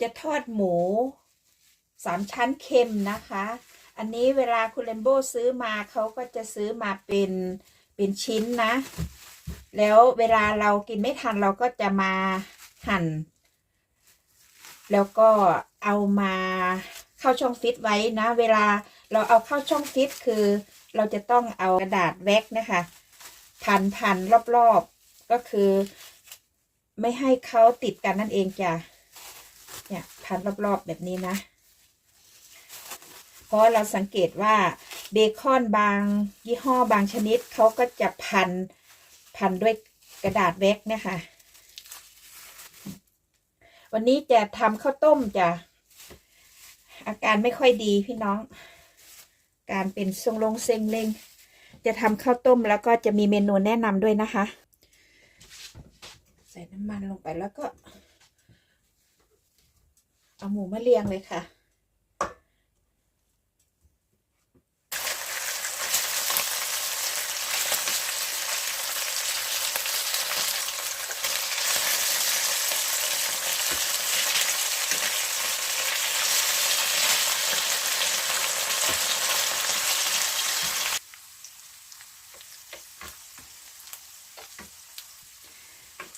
จะทอดหมูสามชั้นเค็มนะคะ อันนี้เวลาคุณเลมโบซื้อมาเขาก็จะซื้อมาเป็นเป็นชิ้นนะ แล้วเวลาเรากินไม่ทันเราก็จะมาหั่น แล้วก็เอามาเข้าช่องฟิตไว้นะ เวลาเราเอาเข้าช่องฟิตคือ เราจะต้องเอากระดาษแว็กนะคะ พันพันรอบๆก็คือ ไม่ให้เขาติดกันนั่นเองจ้ะ พันรอบๆแบบนี้นะเพราะเราสังเกตว่าเบคอนบางยี่ห้อบางชนิดเขาก็จะพันพันด้วยกระดาษแว็กเนี่ยค่ะ วันนี้จะทำข้าวต้มจะอาการไม่ค่อยดีพี่น้อง การเป็นทรงลงเซ็งเลงจะทำข้าวต้มแล้วก็จะมีเมนูแนะนำด้วยนะคะ ใส่น้ำมันลงไปแล้วก็ เอาหมูมาเรียงเลยค่ะ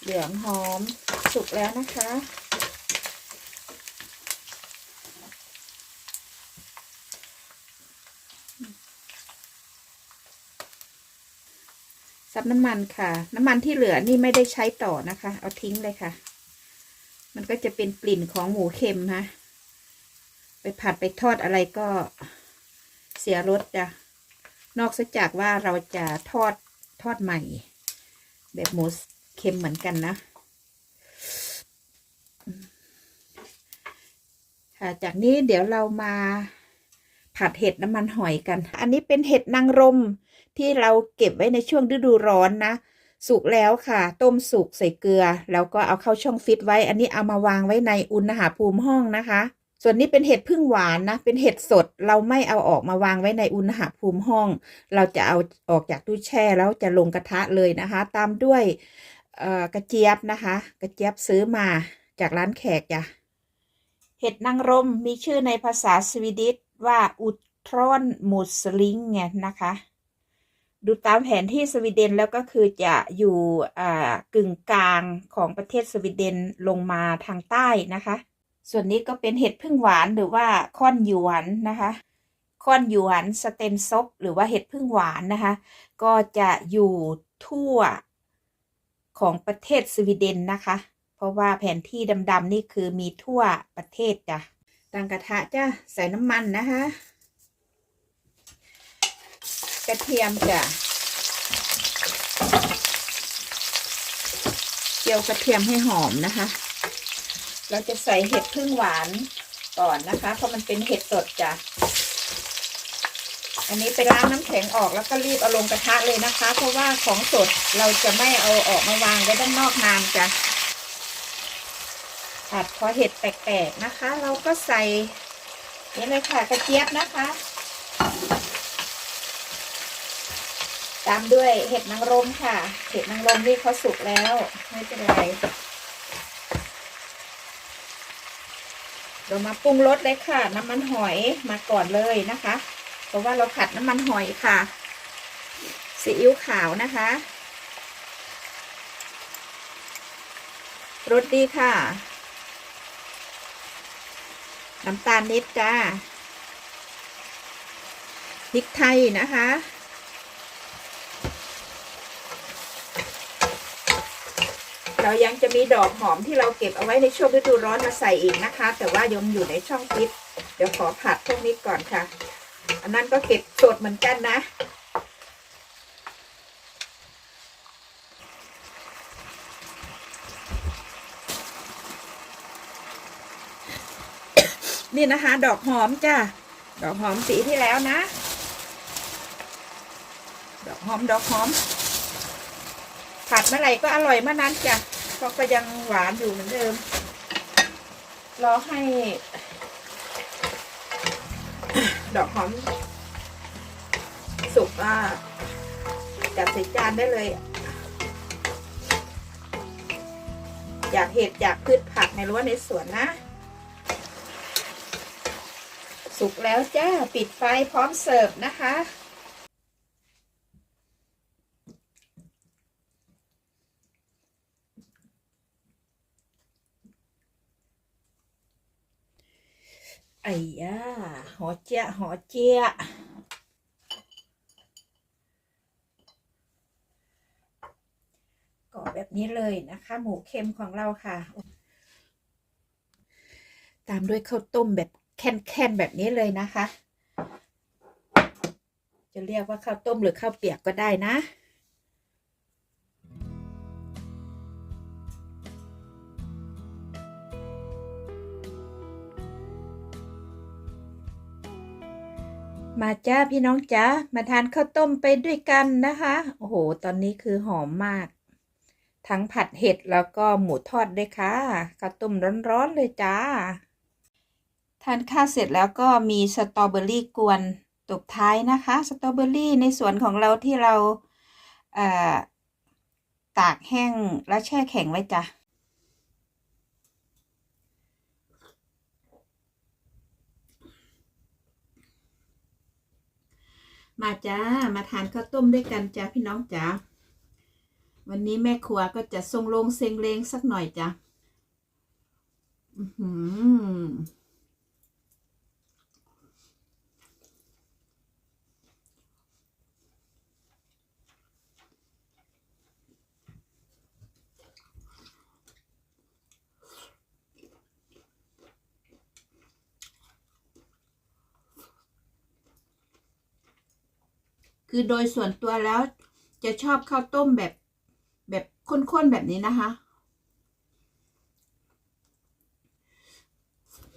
เหลืองหอมสุกแล้วนะคะ ซับน้ำมันค่ะ น้ำมันที่เหลือนี่ไม่ได้ใช้ต่อนะคะ เอาทิ้งเลยค่ะ มันก็จะเป็นกลิ่นของหมูเค็มฮะไปผัดไปทอดอะไรก็เสียรสจ้ะนอกจากว่าเราจะทอดทอดใหม่ แบบหมูเค็มเหมือนกันนะค่ะจากนี้เดี๋ยวเรามา ผัดเห็ดน้ำมันหอยกัน อันนี้เป็นเห็ดนางรมที่เราเก็บไว้ในช่วงฤดูร้อนนะ สุกแล้วค่ะ ต้มสุกใส่เกลือ แล้วก็เอาเข้าช่องฟิตไว้ อันนี้เอามาวางไว้ในอุณหภูมิห้องนะคะ ส่วนนี้เป็นเห็ดพึ่งหวานนะ เป็นเห็ดสด เราไม่เอาออกมาวางไว้ในอุณหภูมิห้อง เราจะเอาออกจากตู้แช่แล้วจะลงกระทะเลยนะคะ ตามด้วยกระเจี๊ยบนะคะ กระเจี๊ยบซื้อมาจากร้านแขกจ้ะ เห็ดนางรมมีชื่อในภาษาสวีดิช ว่าอุทรอนมูสลิงไงนะคะ ดูตามแผนที่สวีเดนแล้วก็คือจะอยู่อ่ากึ่งกลางของประเทศสวีเดนลงมาทางใต้นะคะ ส่วนนี้ก็เป็นเห็ดพึ่งหวานหรือว่าค่อนหยวนนะคะค่อนหยวนสเตนซกหรือว่าเห็ดพึ่งหวานนะคะ ก็จะอยู่ทั่วของประเทศสวีเดนนะคะ เพราะว่าแผนที่ดำๆนี่คือมีทั่วประเทศจ้ะ ตั้งกระทะจ้ะใส่น้ำมันนะคะ กระเทียมจ้ะเจียวกระเทียมให้หอมนะคะ เราจะใส่เห็ดพึ่งหวานก่อนนะคะ เพราะมันเป็นเห็ดสดจ้ะอันนี้ไปล้างน้ำแข็งออกแล้วก็รีบเอาลงกระทะเลยนะคะ เพราะว่าของสดเราจะไม่เอาออกมาวางไว้ด้านนอกนานจ้ะ ผัดพอเห็ดแปลกๆนะคะ เราก็ใส่นี่เลยค่ะกระเจี๊ยบนะคะตามด้วยเห็ดนางรมค่ะ เห็ดนางรมนี่เขาสุกแล้วไม่เป็นไรเรามาปรุงรสเลยค่ะ น้ำมันหอยมาก่อนเลยนะคะ เพราะว่าเราผัดน้ำมันหอยค่ะซีอิ๊วขาวนะคะรสดีค่ะ น้ำตาลนิดจ้าพริกไทยนะคะ เรายังจะมีดอกหอมที่เราเก็บเอาไว้ในช่วงฤดูร้อนมาใส่อีกนะคะ แต่ว่ายมอยู่ในช่องฟิตเดี๋ยวขอผัดพวกนี้ก่อนค่ะ อันนั้นก็เก็บสดเหมือนกันนะ นี่นะคะ ดอกหอมจ้ะดอกหอมสีที่แล้วนะ ดอกหอมดอกหอม ผัดเมื่อไหร่ก็อร่อยเมื่อนั้นจ้ะเพราะก็ยังหวานอยู่เหมือนเดิม รอให้ ดอกหอม สุกอะจัดใส่จานได้เลย อยากเห็ดอยากพืชผักในรั้วในสวนนะ สุกแล้วจ้า ปิดไฟพร้อมเสิร์ฟนะคะ ไอ้ย่าหอเจี๊ยะหอเจี๊ยะก่อแบบนี้เลยนะคะ หมูเค็มของเราค่ะ ตามด้วยข้าวต้มแบบ แค่นๆแบบนี้เลยนะคะ จะเรียกว่าข้าวต้มหรือข้าวเปียกก็ได้นะมาจ้าพี่น้องจ้ามาทานข้าวต้มไปด้วยกันนะคะ โอ้โห ตอนนี้คือหอมมาก ทั้งผัดเห็ดแล้วก็หมูทอดด้วยค่ะข้าวต้มร้อนๆเลยจ้าานข้าวเสร็จแล้วก็มีสตรอเบอรี่กวนตบท้ายนะคะ สตรอเบอรี่ในสวนของเราที่เราเตากแห้งแล้วแช่แข็งไว้จ้ะมาจ้า มาทานข้าวต้มด้วยกันจ้าพี่น้องจ้าวันนี้แม่ครัวก็จะทรงลงเซงเลงสักหน่อยจ้ะอือหือ คือโดยส่วนตัวแล้วจะชอบข้าวต้มแบบแบบข้นๆแบบนี้นะคะ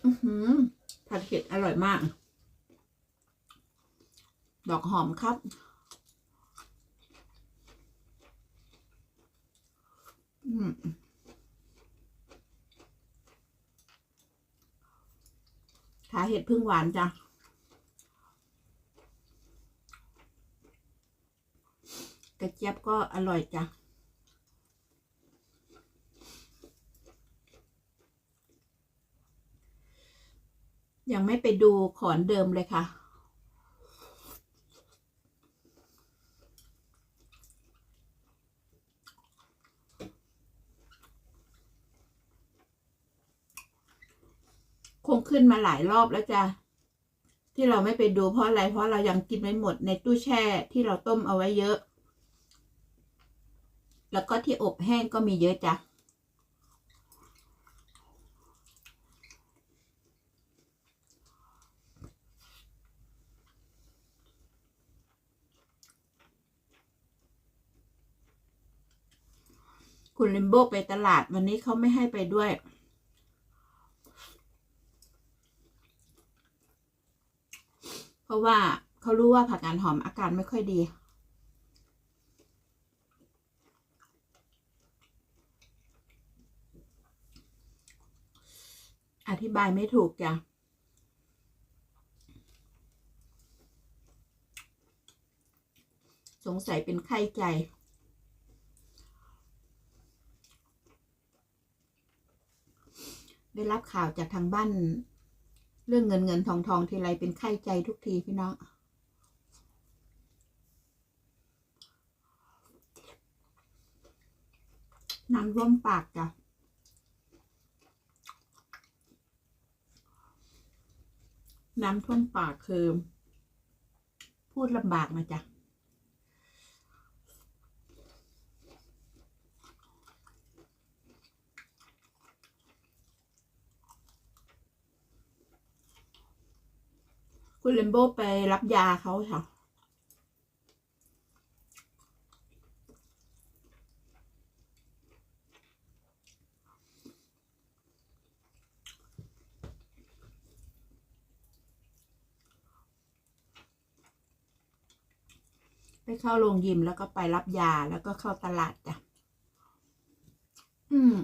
อือหือผัดเผ็ดอร่อยมาก ดอกหอมครับ อืมขาเห็ดพึ่งหวานจ้ะ กระเจี๊ยบก็อร่อยจ้ะยังไม่ไปดูขอนเดิมเลยค่ะ คงขึ้นมาหลายรอบแล้วจ้ะ ที่เราไม่ไปดูเพราะอะไร เพราะเรายังกินไม่หมดในตู้แช่ที่เราต้มเอาไว้เยอะ แล้วก็ที่อบแห้งก็มีเยอะจ้ะ คุณลิมโบไปตลาดวันนี้เขาไม่ให้ไปด้วยเพราะว่าเขารู้ว่าผักกาดหอมอาการไม่ค่อยดี อ ธิบายไม่ถูกจ้ะสงสัยเป็นไข้ใจ ได้รับข่าวจากทางบ้าน เรื่องเงินเงินทองทองทีไรเป็นไข้ใจทุกทีพี่น้องน้ำร่วมปากจ้ะ น้ำท่วมปากคือ พูดลำบากนะจ๊ะคุณเลมโบไปรับยาเขาค่ะ เข้าโรงยิมแล้วก็ไปรับยาแล้วก็เข้าตลาดจ้ะ อืม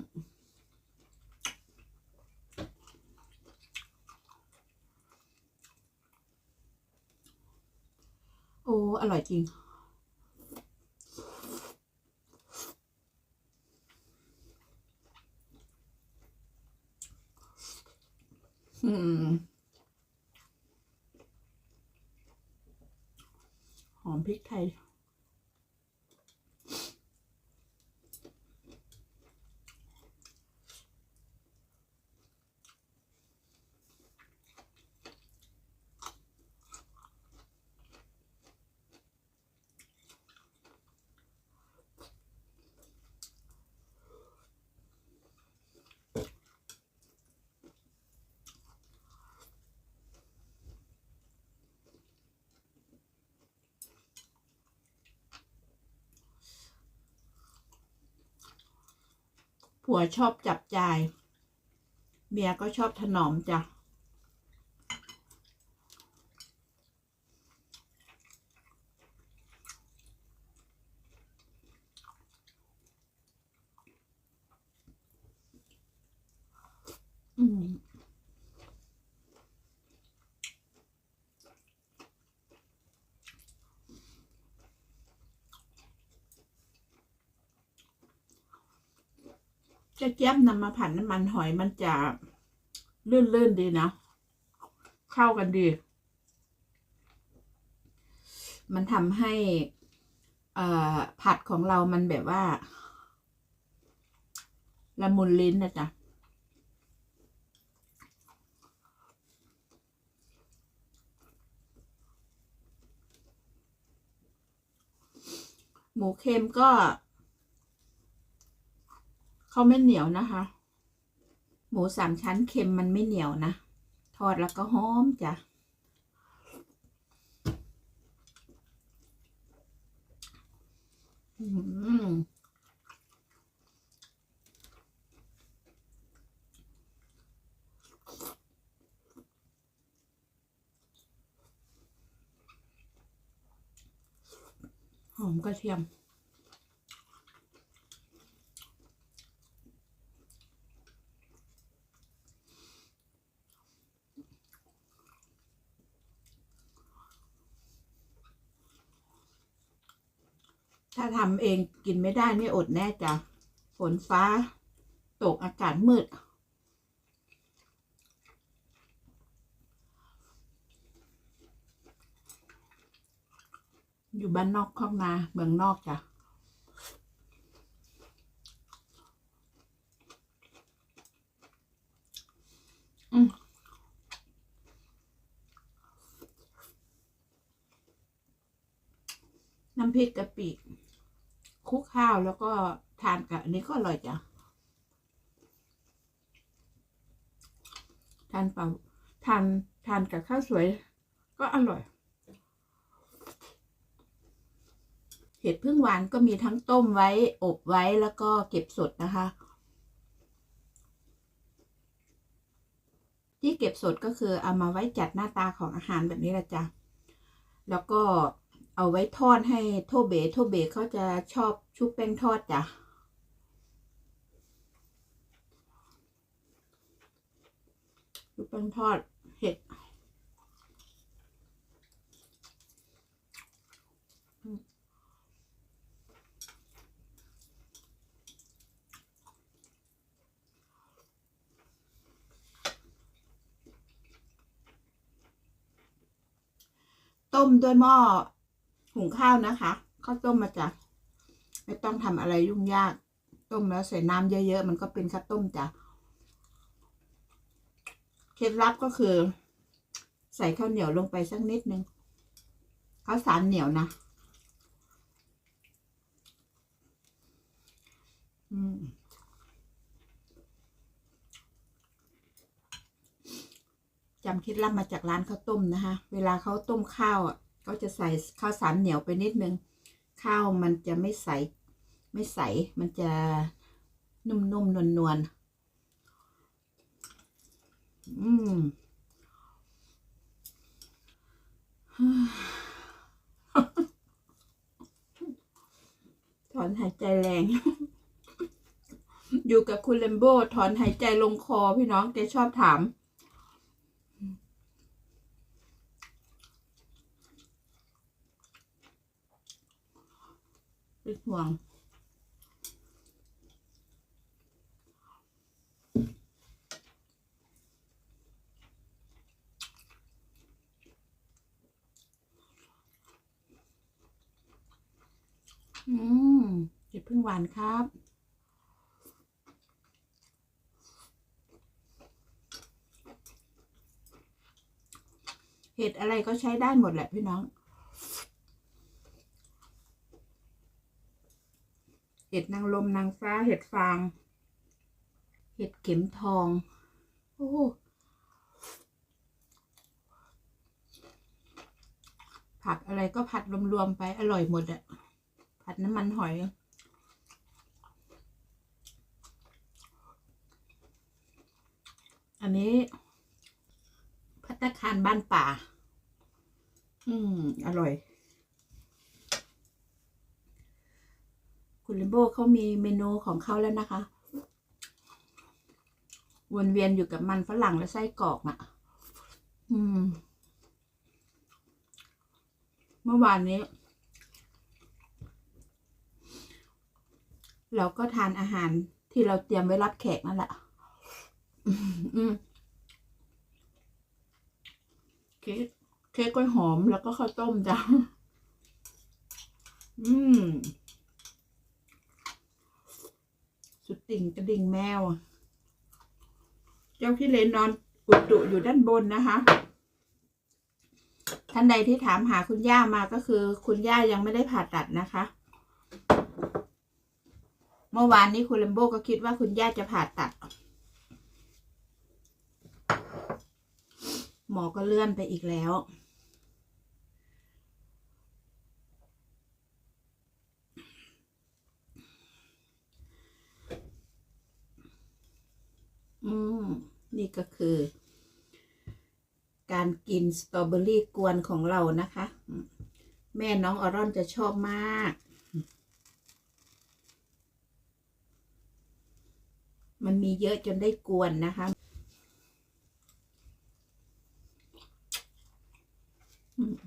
โอ้ อร่อยจริง อืม พ ผัวชอบจับจ่าย เมียก็ชอบถนอมจ้ะ อืม จะเจี๊ยบนำมาผัดน้ำมันหอยมันจะลื่นๆดีนะ เข้ากันดี มันทำให้อ่อผัดของเรามันแบบว่า ละมุนลิ้นนะจ๊ะหมูเค็มก็ เขาไม่เหนียวนะคะ หมูสามชั้นเค็มมันไม่เหนียวนะ ทอดแล้วก็หอมจ้ะอืมหอมกระเทียมำเองกินไม่ได้นี่อดแน่จ้ะฝนฟ้า ตกอากาศมืด อยู่บ้านนอกคอกนาเมืองนอกจ้ะอืมน้ำพริกกะปิ คุกข้าวแล้วก็ทานกับอันนี้ก็อร่อยจ้ะทานเปล่าทานทานกับข้าวสวย ก็อร่อย เห็ดพึ่งหวานก็มีทั้งต้มไว้ อบไว้แล้วก็เก็บสดนะคะ ที่เก็บสดก็คือเอามาไว้จัดหน้าตาของอาหารแบบนี้แหละจ้ะแล้วก็ เอาไว้ทอดให้โทเบโทเบเขาจะชอบชุบแป้งทอดจ้ะชุบแป้งทอดเห็ดต้มด้วยหม้อ หุงข้าวนะคะข้าวต้มมาจากไม่ต้องทำอะไรยุ่งยาก ต้มแล้วใส่น้ำเยอะๆ มันก็เป็นข้าวต้มจ้ะเคล็ดลับก็คือ ใส่ข้าวเหนียวลงไปสักนิดนึงข้าวสารเหนียวนะจำเคล็ดลับมาจากร้านข้าวต้มนะคะ เวลาเขาต้มข้าวอะ ก็จะใส่ข้าวสารเหนียวไปนิดนึง ข้าวมันจะไม่ใส ไม่ใส มันจะนุ่มๆนวลๆอืมถอนหายใจแรง อยู่กับคุณเลมโบถอนหายใจลงคอพี่น้องแกชอบถาม เป็นห่วงอืมเก็บพึ่งหวานครับเห็ดอะไรก็ใช้ได้หมดแหละพี่น้อง ห็ดนางลมนางฟ้า เห็ดฟาง เห็ดเข็มทอง โอ้ผักอะไรก็ผัดรวมๆไปอร่อยหมดอะผัดน้ำมันหอย อันนี้พัตตาคารบ้านป่า อืม อร่อย คุณ ลิมโบเขามีเมนูของเขาแล้วนะคะ วนเวียนอยู่กับมันฝรั่งและไส้กรอกอะ่ะ อืม เมื่อวานนี้ เราก็ทานอาหารที่เราเตรียมไว้รับแขกนั่นแหละอืมเค้กเค้กกล้วยหอมแล้วก็ข้าวต้มจ้ะอืม สุดติ่งกระดิ่งแมว เจ้าขี้เลนนอนอุดตุอยู่ด้านบนนะคะ ท่านใดที่ถามหาคุณย่ามาก็คือ คุณย่ายังไม่ได้ผ่าตัดนะคะ เมื่อวานนี้คุณเลมโบก็คิดว่าคุณย่าจะผ่าตัด หมอก็เลื่อนไปอีกแล้ว อืมนี่ก็คือ การกินสตรอเบอรี่กวนของเรานะคะ แม่น้องออรอนจะชอบมาก มันมีเยอะจนได้กวนนะคะถ้า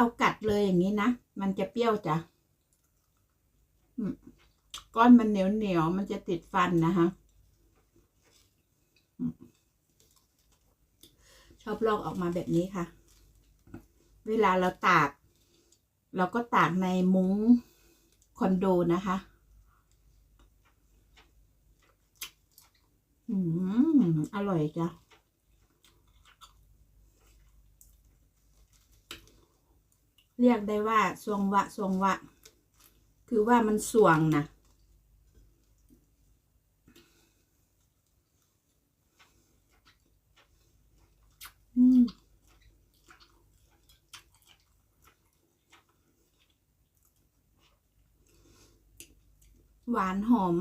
เรากัดเลยอย่างนี้นะ มันจะเปรี้ยวจ้ะก้อนมันเหนียวเหนียวๆมันจะติดฟันนะคะชอบลอกออกมาแบบนี้ค่ะ เวลาเราตาก เราก็ตากในมุ้งคอนโดนะคะอืมอร่อยจ้ะ เรียกได้ว่าสวงวะสวงวะ คือว่ามันสวงนะอืมหวานหอม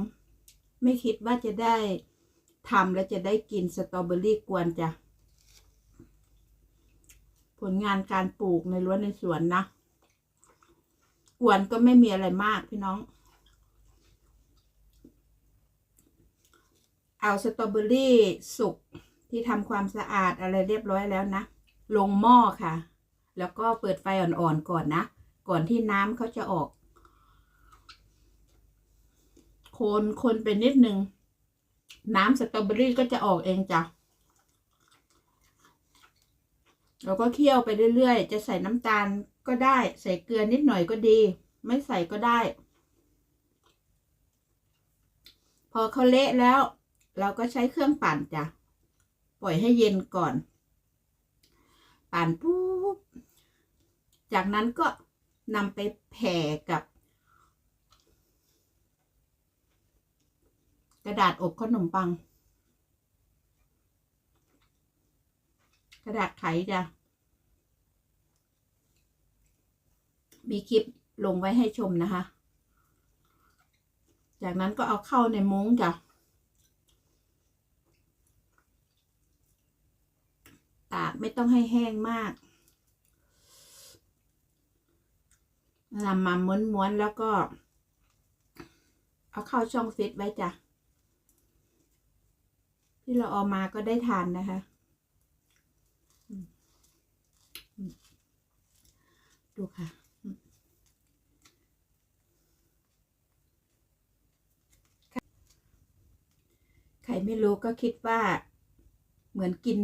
ไม่คิดว่าจะได้ทำและจะได้กินสตรอเบอรี่กวนจ้ะ ผลงานการปลูกในรั้วในสวนนะกวนก็ไม่มีอะไรมากพี่น้อง เอาสตรอเบอรี่สุกที่ทำความสะอาดอะไรเรียบร้อยแล้วนะ ลงหม้อค่ะ แล้วก็เปิดไฟอ่อนๆก่อนนะ ก่อนที่น้ำเขาจะออก คนคนไปนิดนึง น้ำสตรอเบอรี่ก็จะออกเองจ้ะ เราก็เคี่ยวไปเรื่อยๆ จะใส่น้ำตาลก็ได้ ใส่เกลือนิดหน่อยก็ดี ไม่ใส่ก็ได้ พอเขาเละแล้ว เราก็ใช้เครื่องปั่นจ้ะ ปล่อยให้เย็นก่อน ปั่นปุ๊บ จากนั้นก็นำไปแผ่กับ กระดาษอบขนมปัง กระดาษไขจ้ะ มีคลิปลงไว้ให้ชมนะคะ จากนั้นก็เอาเข้าในมุ้งจ้ะ ตากไม่ต้องให้แห้งมากนำมาม้วนๆแล้วก็ เอาเข้าช่องฟิตไว้จ้ะ ที่เราเอามาก็ได้ทานนะคะ ดูค่ะใครไม่รู้ก็คิดว่าเหมือนกิน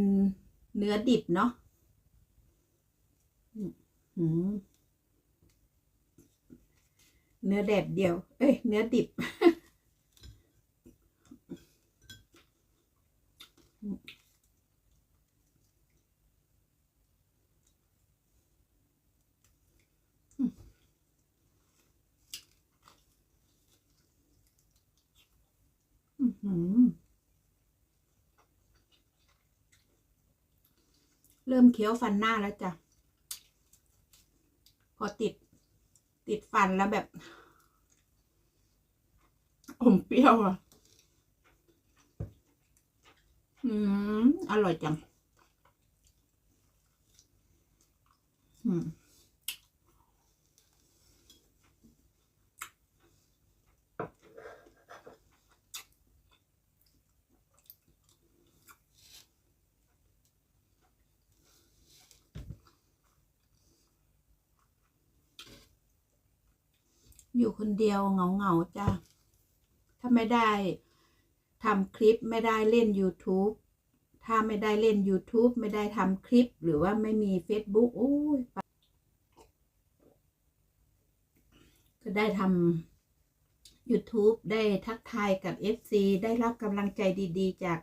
เนื้อดิบเนาะเนื้อแดดเดียว เอ้ย เนื้อดิบ อื้อหือ เริ่มเคี้ยวฟันหน้าแล้วจ้ะ พอติด ติดฟันแล้วแบบ อมเปรี้ยวอะ อืม อร่อยจัง อืม อยู่คนเดียวเหงาเหงาๆจ้ะถ้าไม่ได้ทำคลิปไม่ได้เล่น YouTube ถ้าไม่ได้เล่น YouTube ไม่ได้ทำคลิป หรือว่าไม่มี Facebook โอ้ยก็ได้ทำ YouTube ได้ทักทายกับ FC ได้รับกำลังใจดี ๆ จาก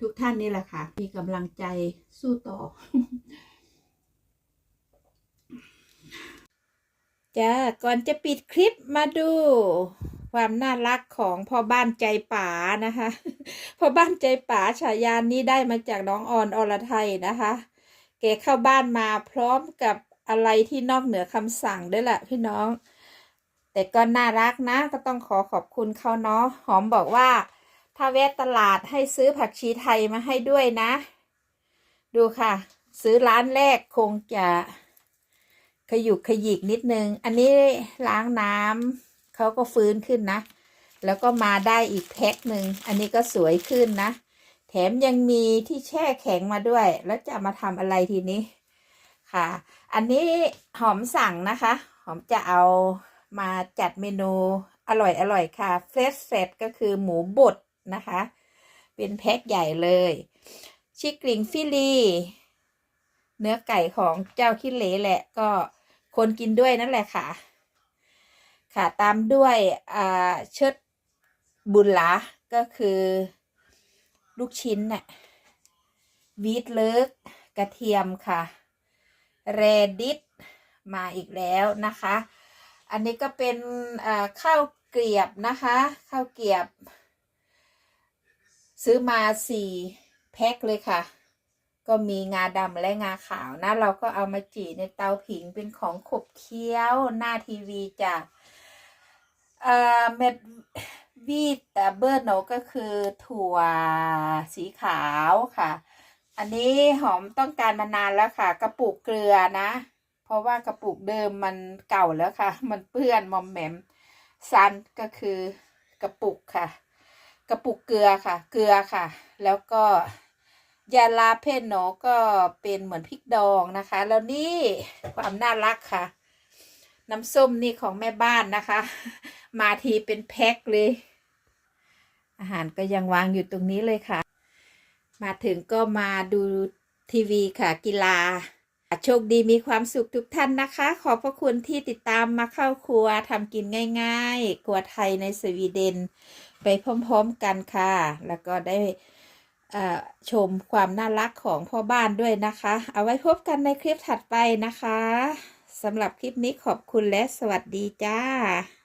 ทุกท่านนี่แหละค่ะ มีกำลังใจสู้ต่อ จ้าก่อนจะปิดคลิปมาดู ความน่ารักของพ่อบ้านใจป๋านะคะพ่อบ้านใจป๋าฉายานี้ได้มาจากน้องออนอรไทยนะคะแกเข้าบ้านมาพร้อมกับอะไรที่นอกเหนือคำสั่งด้วยแหละพี่น้อง แต่ก็น่ารักนะ ก็ต้องขอขอบคุณเขาเนาะหอมบอกว่า ถ้าแวะตลาดให้ซื้อผักชีไทยมาให้ด้วยนะ ดูค่ะ ซื้อร้านแรกคงจะ ขยุกขยิกนิดนึง อันนี้ล้างน้ำเขาก็ฟื้นขึ้นนะ แล้วก็มาได้อีกแพ็คหนึ่ง อันนี้ก็สวยขึ้นนะ แถมยังมีที่แช่แข็งมาด้วย แล้วจะมาทำอะไรทีนี้ค่ะ อันนี้หอมสั่งนะคะ หอมจะเอามาจัดเมนูอร่อยอร่อยค่ะเฟรชเซตก็คือหมูบดนะคะ เป็นแพ็คใหญ่เลย ชิกลิงฟิลีเนื้อไก่ของเจ้าขี้เหร่แหละก็ คนกินด้วยนั่นแหละค่ะ ค่ะตามด้วยเชิดบุญลาก็คือลูกชิ้นน่ะวีทเลิกกระเทียมค่ะเรดิสมาอีกแล้วนะคะ อันนี้ก็เป็นข้าวเกรียบนะคะข้าวเกรียบ ซื้อมาสี่แพ็คเลยค่ะ ก็มีงาดำและงาขาวนะ เราก็เอามาจีในเตาผิงเป็นของขบเคี้ยวหน้าทีวีจ้ะเอ่อเม็ดวีดแต่เบอร์โนก็คือถั่วสีขาวค่ะ อันนี้หอมต้องการมานานแล้วค่ะ กระปุกเกลือนะ เพราะว่ากระปุกเดิมมันเก่าแล้วค่ะ มันเปื้อนมอมแหมมซันก็คือกระปุกค่ะ กระปุกเกลือค่ะ เกลือค่ะ แล้วก็ ยาลาเพนโนก็เป็นเหมือนพริกดองนะคะ แล้วนี่ความน่ารักค่ะ น้ำส้มนี่ของแม่บ้านนะคะ มาทีเป็นแพ็คเลย อาหารก็ยังวางอยู่ตรงนี้เลยค่ะ มาถึงก็มาดูทีวีค่ะกีฬาโชคดีมีความสุขทุกท่านนะคะ ขอบพระคุณที่ติดตามมาเข้าครัวทำกินง่ายๆครัวไทยในสวีเดน ไปพร้อมๆกันค่ะ แล้วก็ได้ ชมความน่ารักของพ่อบ้านด้วยนะคะ เอาไว้พบกันในคลิปถัดไปนะคะสำหรับคลิปนี้ขอบคุณและสวัสดีจ้า